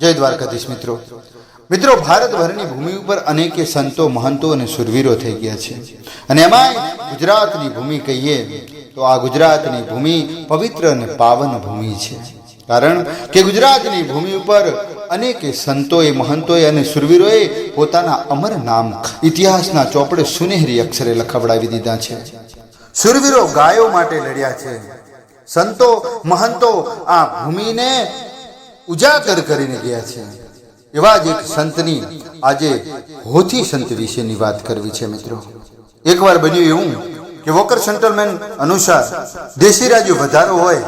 જય દ્વારકાધીશ મિત્રો. મિત્રો, ભારતભરની ભૂમિ ઉપર અનેકે સંતો, મહંતો અને સુરવીરો થઈ ગયા છે. અને એમાંય ગુજરાતની ભૂમિ કહીએ તો આ ગુજરાતની ભૂમિ પવિત્ર અને પાવન ભૂમિ છે. કારણ કે ગુજરાતની ભૂમિ ઉપર અનેક સંતોએ, મહંતોએ અને સુરવીરોએ પોતાના અમર નામ, ઇતિહાસના ચોપડે સુનેહરી અક્ષરે લખવડાવી દીધા છે. સુરવીરો ગાયો માટે લડ્યા છે. સંતો, મહંતો આ ભૂમિને ઉજાગર કરીને ગયા છે. એવા જ એક સંતની આજે હોથી સંત વિશેની વાત કરવી છે મિત્રો. એકવાર બન્યું એવું કે વોકર સેન્ટલમેન અનુસાર દેશી રાજુ વધારો હોય,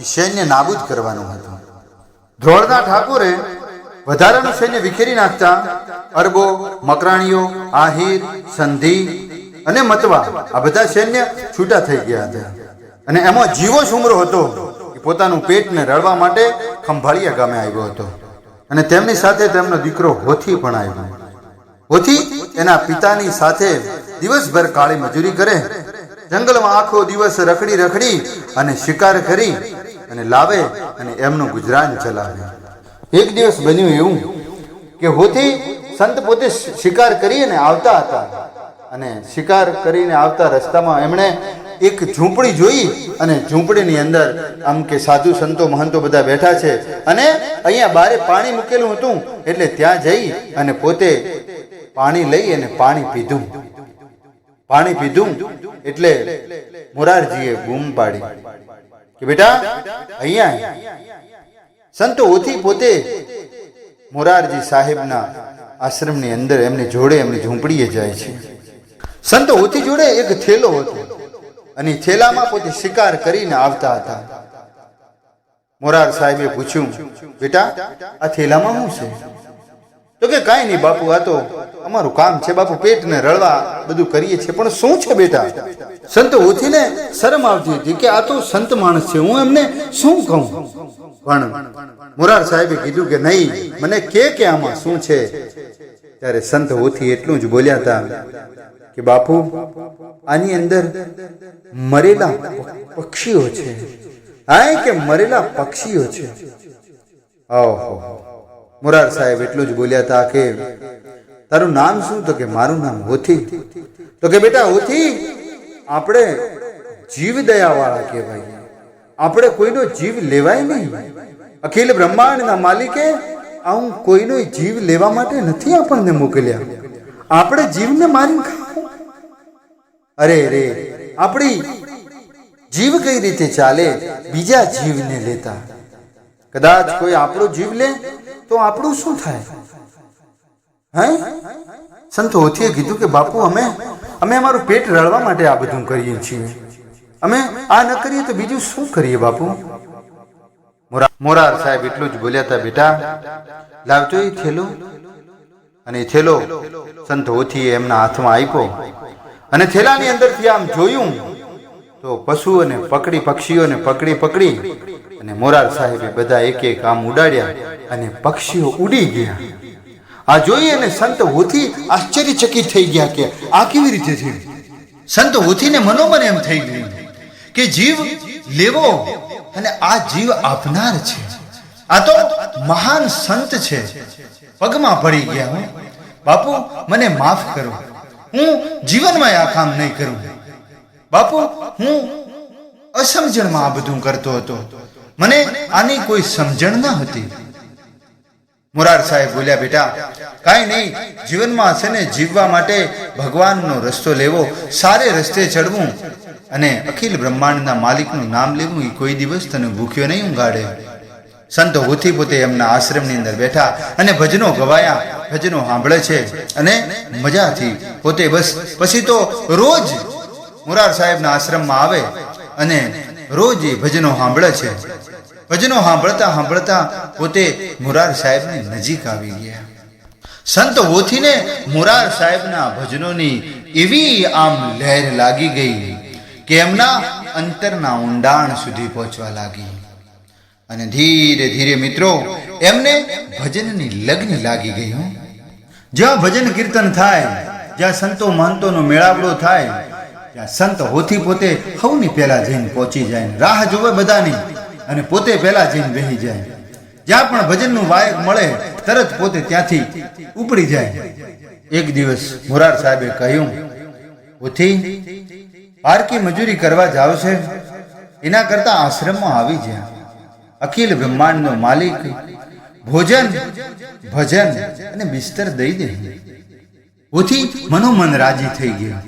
એ સૈન્ય નાબૂદ કરવાનું હતું. ધ્રોળના ઠાકોરે વધારાનું સૈન્ય વિખેરી નાખતા અરબો, મકરાણીઓ, આહિર, સંધિ અને મતવા આ બધા સૈન્ય છૂટા થઈ ગયા હતા. અને એમાં જીવો સુમરો હતો. પોતાનું પેટને રળવા માટે ખંભાળિયા ગામે આવ્યો હતો. અને તેમની સાથે તેમનો દીકરો હોથી પણ આવ્યો. હોથી એના પિતાની સાથે દિવસભર કાળી મજૂરી કરે, જંગલમાં આખો દિવસ રખડી રખડી અને શિકાર કરી અને લાવે અને એમનું ગુજરાન ચલાવે. એક દિવસ બન્યું એવું કે હોથી સંત પોતે શિકાર કરી અને આવતા હતા. અને શિકાર કરીને આવતા રસ્તામાં એમણે એક ઝૂંપડી જોઈ અને ઝૂંપડીની અંદર આમ કે સાધુ સંતો મહંતો બધા બેઠા છે અને અહીંયા બારે પાણી મૂકેલું હતું એટલે ત્યાં જઈ અને પોતે પાણી લઈ અને પાણી પીધું. પાણી પીધું એટલે મોરારજીએ બૂમ પાડી કે બેટા, અહીંયા સંતો ઓથી પોતે મોરારજી સાહેબના આશ્રમની અંદર એમની જોડે એમની ઝૂંપડીએ જાય છે. સંતો ઓથી જોડે એક થેલો હતો. અને એ થેલામાં પોતે શિકાર કરીને આવતા હતા. મોરાર સાહેબે પૂછ્યું, બેટા, આ થેલામાં શું છે? તો કે કાંઈ નહીં બાપુ, આ તો અમારું કામ છે, બાપુ પેટને રળવા બધું કરીએ છીએ. પણ શું છે બેટા? સંત ઓથીને શરમ આવતી હતી કે આ તો સંત માણસ છે, હું એમને શું કહું? પણ મોરાર સાહેબે કીધું કે, નહીં, મને કે કે આમાં શું છે? ત્યારે સંત ઓથી એટલું જ બોલ્યા હતા કે, બાપુ આની અંદર મરેલા પક્ષીઓ છે. હા કે મરેલા પક્ષીઓ છે. ઓહો. મોરાર સાહેબ એટલું જ બોલ્યા હતા કે તારું નામ શું? તો કે મારું નામ હોથી. તો કે બેટા, હોથી, આપણે જીવ દયાવાળા કહેવાય. આપણે કોઈનો જીવ લેવાય નહીં. અખિલ બ્રહ્માંડના માલિકે આવું કોઈનો જીવ લેવા માટે નથી આપણને મોકલ્યા. આપણે જીવને મારી અરે રે, આપણી જીવ કઈ રીતે ચાલે? બીજા જીવને લેતા. કદાચ કોઈ આપણો જીવ લે, તો આપણું શું થાય? હે? સંત હોથીએ કીધું કે, બાપુ, અમે અમે અમારું પેટ રળવા માટે આ બધું કરીએ છીએ. અમે આ ન કરીએ તો બીજું શું કરીએ, બાપુ? મોરા, મોરાર સાહેબ એટલું જ બોલ્યા હતા, બેટા, લાવજો એ થેલો. અને થેલો સંત હોથીએ એમના હાથમાં આપ્યો. અને થેલાની અંદરથી આમ જોયું, તો પશુઓને પકડી, પક્ષીઓને પકડી પકડી અને મોરાર સાહેબે બધા એક એક આમ ઉડાડ્યા અને પક્ષીઓ ઉડી ગયા. આ જોઈ અને સંત હોથી આશ્ચર્યચકિત થઈ ગયા કે આ કેવી રીતે થયું? સંત હોથીને મનોમન એમ થઈ ગયું કે જીવ લેવો અને આ જીવ આપનાર છે. આ તો મહાન સંત છે. પગમાં પડી ગયા બાપુ, મને માફ કરો. હું જીવનમાં આ કામ નહીં કરું. બાપુ, હું અસમજણમાં આ બધું કરતો હતો. મને આની કોઈ સમજણ ન હતી. મોરાર સાહેબ બોલ્યા, બેટા, કાંઈ નહીં. જીવનમાં હશે ને જીવવા માટે ભગવાનનો રસ્તો લેવો. સારે રસ્તે ચડવું. અને અખિલ બ્રહ્માંડના માલિકનું નામ લેવું. એ કોઈ દિવસ તને ભૂખ્યો નહીં ઊંઘાડે. સંતો હોથી પોતે એમના આશ્રમની અંદર બેઠા અને ભજનો ગવાયા, ભજનો સાંભળે છે અને મજાથી પોતે બસ, પછી તો રોજ મોરાર સાહેબના આશ્રમમાં આવે અને રોજ એ ભજનો સાંભળે છે. ભજનો સાંભળતા સાંભળતા પોતે મોરાર સાહેબની નજીક આવી ગયા. સંત ઓથીને મોરાર સાહેબના ભજનોની એવી આમ લહેર લાગી ગઈ કે એમના અંતરના ઊંડાણ સુધી પહોંચવા લાગી. અને ધીરે ધીરે મિત્રો, એમને ભજનની લગ્ન લાગી ગઈ હો. જ્યાં ભજન કીર્તન થાય, જ્યાં સંતો મહંતોનો મેળાવડો થાય ત્યાં સંત હોથી પોતે સૌની પહેલા જઈને પહોંચી જાય, રાહ જોવે બધાની અને પોતે પહેલા જઈને બેહી જાય. જ્યાં પણ ભજનનું વાયક મળે, તરત પોતે ત્યાંથી ઉપડી જાય. એક દિવસ મોરાર સાહેબે કહ્યું ઉથી પારકી મજૂરી કરવા જાવ છે? એના કરતા આશ્રમમાં આવી જ્યાં. અખિલ બ્રહ્માંડનો માલિક, ભોજન, ભજન અને બિસ્તર દઈ દે. ઓથી મનોમન રાજી થઈ ગયા.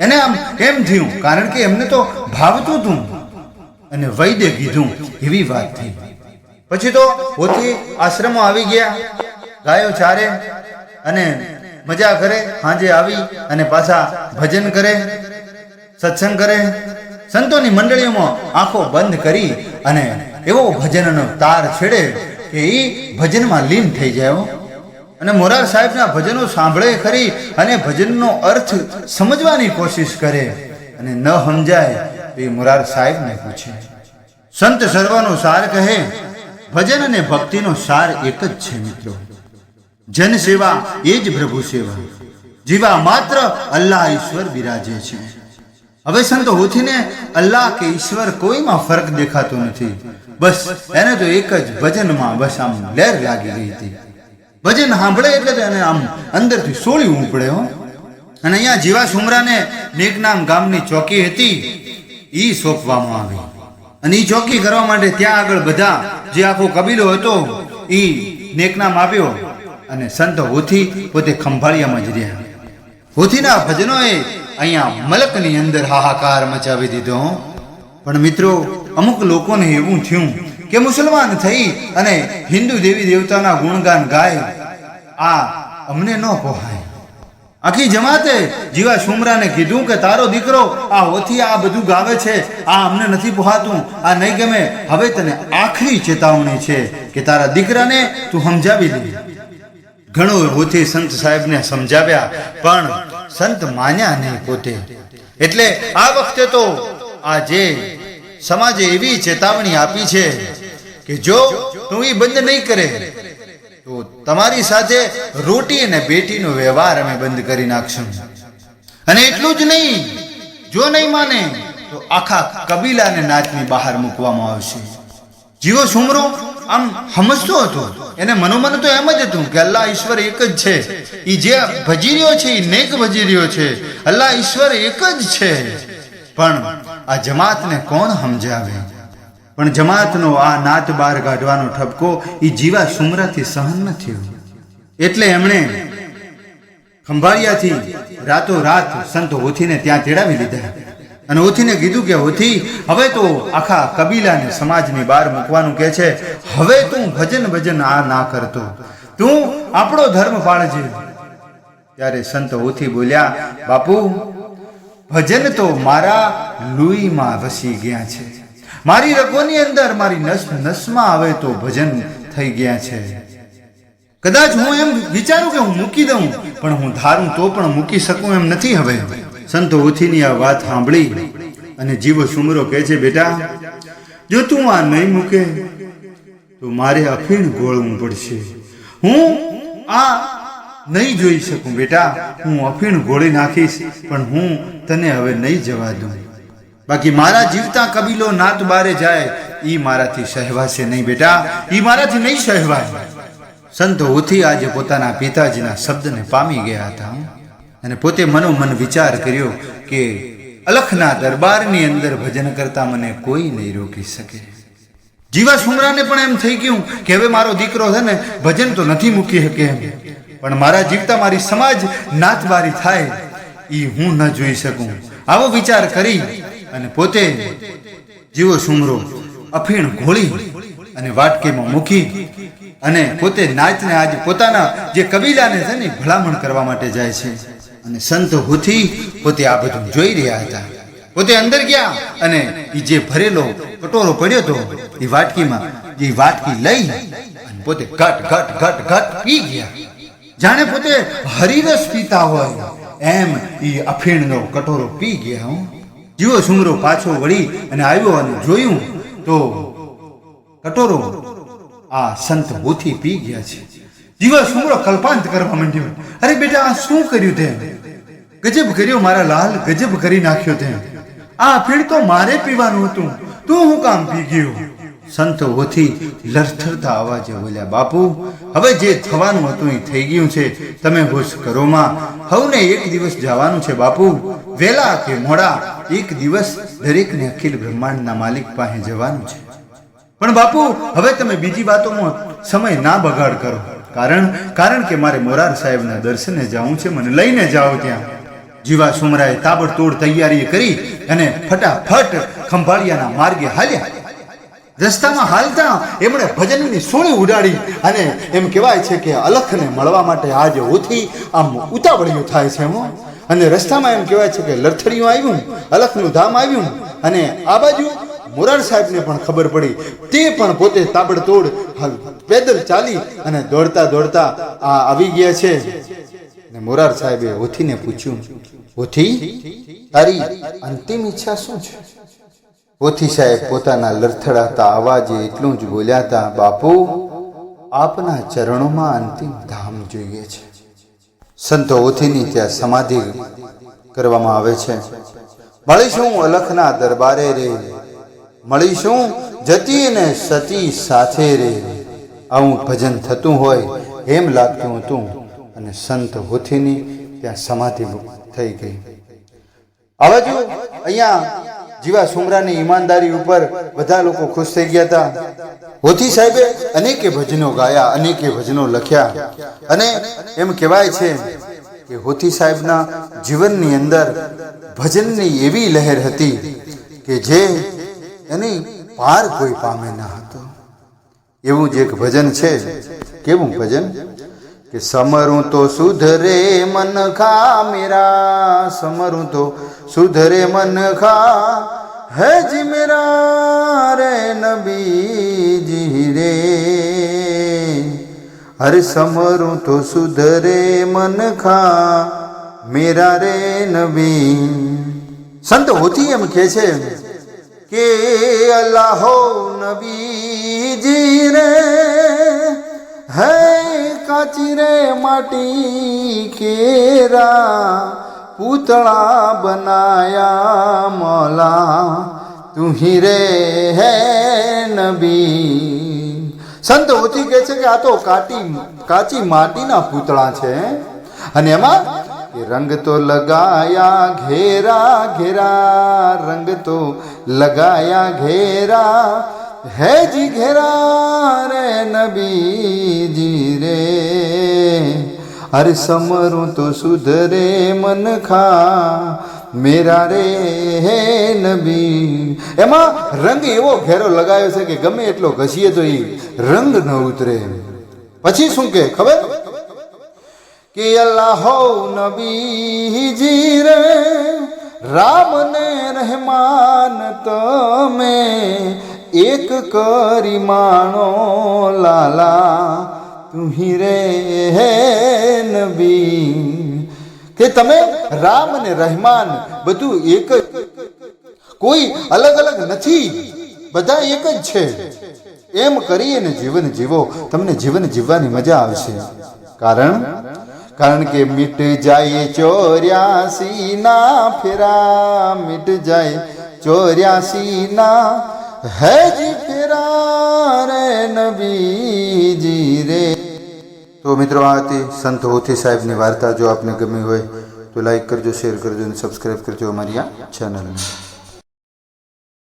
એને આમ એમ થયું? કારણ કે એમને તો ભાવતું હતું અને વૈદ્ય કીધું એવી વાત થઈ. પછી તો ઓથી આશ્રમો આવી ગયા, ગાયો ચારે અને મજા કરે સાંજે આવી અને પાછા ભજન કરે, સત્સંગ કરે સંતોની મંડળીઓમાં આંખો બંધ કરી અને એવો ભજનનો તાર છેડે કે એ ભજનમાં લીન થઈ જાય અને મોરાર સાહેબના ભજનો સાંભળે ખરી અને ભજનનો અર્થ સમજવાની કોશિશ કરે અને ન સમજાય એ મોરાર સાહેબને પૂછે. સંત સર્વનો સાર કહે, ભજન અને ભક્તિનો સાર એક જ છે મિત્રો. જન સેવા એ જ પ્રભુ સેવા. જીવા માત્ર અલ્લાહ ઈશ્વર બિરાજે છે. હવે સંતો હોથીને અલ્લાહ કે ઈશ્વર કોઈમાં ફરક દેખાતો નથી. બસ એને તો એક જ ભજનમાં બસ આમ લહેર લાગી ગઈ હતી. ભજન સાંભળે એટલે એને આમ અંદરથી સોળી ઉપડે હો. અને અહીંયા જીવા સુમરાને મેઘનામ ગામની ચોકી હતી, ઈ સોંપવામાં આવી. અને ઈ ચોકી કરવા માટે ત્યાં આગળ બધા જે આખો કબીલો હતો, ઈ નેકનામ આપ્યો અને સંત હોથી પોતે ખંભાળિયામાં જ રહ્યા. હોથીના ભજનોએ અહીંયા મલકની અંદર હાહાકાર મચાવી દીધો. પણ મિત્રો, અમુક લોકોને એવું થયું કે મુસલમાન થઈ અને હિન્દુ દેવી દેવતાના ગુણગાન ગાય. આ અમને ન પહોંચાય આખી જમાતે જીવા સુમરાને કીધું કે તારો દીકરો આ હોથી આ બધું ગાવે છે, આ અમને નથી પોહાતું, આ નહીં ગમે. હવે તને આખરી ચેતવણી છે કે તારા દીકરાને તું સમજાવી દે. ઘણો હોથી સંત સાહેબને સમજાવ્યા, પણ સંત માન્યા નહીં પોતે. એટલે આ વખતે તો આ જે સમાજે એવી ચેતવણી આપી છે કે જો તું એ બંધ નહીં કરે, તો તમારી સાથે રોટી અને બેટીનો વ્યવહાર અમે બંધ કરી નાખશું. અને એટલું જ નહીં, જો નહીં માને, તો આખા કબીલાને નાચની બહાર મૂકવામાં આવશે. જીવો સુમરો. આમ સમજતો હતો. એને મનોમન તો એમ જ હતું કે અલ્લાહ ઈશ્વર એક જ છે. એ જે ભજી રહ્યો છે એ નેક ભજી રહ્યો છે. અલ્લાહ ઈશ્વર એક જ છે. પણ આ જમાતને કોણ સમજાવે? પણ જમાતનો આ નાત બહાર કાઢવાનો ઠપકો એ જીવા સુમરાથી સહન ન થયો. એટલે એમણે ખંભાળિયાથી રાતો રાત સંતો હોથીને ત્યાં તેડાવી લીધા. અને ઓથીને કીધું કે ઓથી હવે તો આખા કબીલાને સમાજની બહાર મૂકવાનું કે છે. હવે તું ભજન ભજન આ ના કરતો તું. આપણો ધર્મ પાળજે. ત્યારે સંત ઓથી બોલ્યા, બાપુ, ભજન તો મારા લુઈમાં વસી ગયા છે. મારી રગોની અંદર મારી નસ નસમાં હવે તો ભજન થઈ ગયા છે. કદાચ હું એમ વિચારું કે હું મૂકી દઉં, પણ હું ધારું તો પણ મૂકી શકું એમ નથી હવે. સંત ઉથીની આ વાત સાંભળી અને જીવો સુમરો કહે છે, બેટા, જો તું આ નહીં મૂકે, તો મારે અફીણ ગોળવું પડશે. હું આ નહીં જોઈ શકું, બેટા. હું અફીણ ગોળી નાખીશ, પણ હું તને હવે નહીં જવા દઉં. બાકી મારા જીવતા કબીલો નાત બારે જાય. એ મારાથી સહેવાશે નહીં, બેટા. એ મારાથી નહીં સહેવાય. સંતો ઉથી આજે પોતાના પિતાજીના શબ્દને પામી ગયા હતા. અને પોતે મનોમન વિચાર કર્યો કે અલખના દરબારની અંદર ભજન કરતા મને કોઈ નહીં રોકી શકે. જીવા સુમરાને પણ એમ થઈ ગયું કે હવે મારો દીકરો છે ને ભજન તો નથી મૂકી શકે એમ. પણ મારા જીવતા મારી સમાજ નાતબારી થાય એ હું ન જોઈ શકું. આવો વિચાર કરી અને પોતે જીવો સુમરો, અફીણ ઘોળી અને વાટકીમાં મૂકી અને પોતે નાચને આજે પોતાના જે કબીલાને છે ને ભલામણ કરવા માટે જાય છે. અને સંત હુથી પોતે આ બધું જોઈ રહ્યા હતા. પોતે અંદર ગયા અને એ જે ભરેલો કટોરો પડ્યો હતો એ વાટકીમાં એ વાટકી લઈ અને પોતે ઘટ ઘટ ઘટ ઘટ પી ગયા. જાણે પોતે હરિરસ પીતા હોય એમ એ અફીણનો કટોરો પી ગયા હું. જીવો સુમરો પાછો વળી અને આવ્યો અને જોયું તો કટોરો આ સંત હોથી પી ગયા છે. જીવા સુમરો કલ્પાંત કરવા માંડ્યો. અરે બેટા, આ શું કર્યું તે ગજબ કર્યો મારા લાલ, ગજબ કરી નાખ્યો તે આ પીણ તો મારે પીવાનું હતું. તું હું કામ પી ગયો? સંત ઓથી લરથરતા અવાજે બોલ્યા, બાપુ, હવે જે થવાનું હતું એ થઈ ગયું છે. તમે હોશ કરોમાં હવને એક દિવસ જવાનું છે, બાપુ. વેલા કે મોડા, એક દિવસ દરેકને અખિલ બ્રહ્માંડના માલિક પાસે જવાનું છે. પણ બાપુ, હવે તમે બીજી વાતોમાં સમય ના બગાડ કરો. કારણ કારણ કે મારે મોરાર સાહેબના દર્શને જવું છે, મને લઈને જાઓ ત્યાં. જીવા સુમરાએ તાબડતોડ તૈયારી કરી અને ફટાફટ ખંભાળિયાના માર્ગે હાલ્યા. રસ્તામાં હાલતા એમણે ભજનની સોળી ઉડાડી અને એમ કહેવાય છે કે અલખને મળવા માટે આજે ઓથી આમ ઉતાવળિયું થાય છે, હો. અને રસ્તામાં એમ કહેવાય છે કે લથડિયું આવ્યું, અલખનું ધામ આવ્યું અને આ બાજુ મોરાર સાહેબને પણ ખબર પડી. તે પણ પોતે તાબડતોડ પેદલ ચાલી અને દોડતા દોડતા આ આવી ગયા છે. ને મોરાર સાહેબે ઓથીને પૂછ્યું, ઓથી, તારી અંતિમ ઈચ્છા શું છે? ઓથી સાહેબ પોતાના લરથડાતા અવાજે એટલું જ બોલ્યા હતા, બાપુ, આપના ચરણોમાં અંતિમ ધામ જોઈએ છે. સંતો ઓથીની ત્યાં સમાધિ કરવામાં આવે છે. મળીશું અલખના દરબારે રે? મળીશું. જતી ને સતી સાથે રે. આવું ભજન થતું હોય, એમ લાગતું હતું અને સંત હોથીની ત્યાં સમાધિ થઈ ગઈ. હવે જો અહીંયા જીવા સુમરાની ઈમાનદારી ઉપર બધા લોકો ખુશ થઈ ગયા હતા. હોથી સાહેબે અનેકે ભજનો ગાયા, અનેકે ભજનો લખ્યા. અને એમ કહેવાય છે કે હોથી સાહેબના જીવનની અંદર ભજનની એવી લહેર હતી કે જે એની પાર કોઈ પામે ન હતો. એવું જ એક ભજન છે. કેવું ભજન? કે સમરું તો સુધરે મન ખા મેરા, સમરું તો સુધરે મન ખા, હે જી મેરા રે નબીજી રે. અરે સમરું તો સુધરે મન ખા મેરા રે નબી. સંત હોતી એમ કે છે કે અલ્લાહો નબીજી રે હે કાચી રે માટી કેરા પૂતળા બનાયા મોલા. તુહી રે હે નબી. સંત ઓછી કહે છે કે આ તો કાટી કાચી માટીના પૂતળા છે. અને એમાં કે રંગ તો લગાયા ઘેરા ઘેરા, રંગ તો લગાયા ઘેરા. હે જી ઘેરા રે નબીજી રે હર સમરું તો સુધરે મન ખા, મેરા રે હે નબી. એમાં રંગ એવો ઘેરો લગાવ્યો છે કે ગમે એટલો ઘસીએ તો એ રંગ ન ઉતરે. પછી શું કે ખબર? કે અલ્લાહો નબીજી રે રામ ને રહેમાન તમે એક કરી માણો લાલા, તુહી રે હે નબી. કે તમે રામ અને રહેમાન બધું એક જ, કોઈ અલગ અલગ નથી, બધા એક જ છે. એમ કરીને જીવન જીવો, તમને જીવન જીવવાની મજા આવશે. કારણ કારણ કે મીટ જાય ચોર્યાસી ના ફેરા, મીટ જાય ચોર્યાસી ના હેજી ફેરા રે નબીજી રે. તો મિત્રો, આ હતી સંત હોથી સાહેબની વાર્તા. જો આપને ગમી હોય તો લાઈક કરજો શેર કરજો અને સબસ્ક્રાઈબ કરજો અમારી આ ચેનલને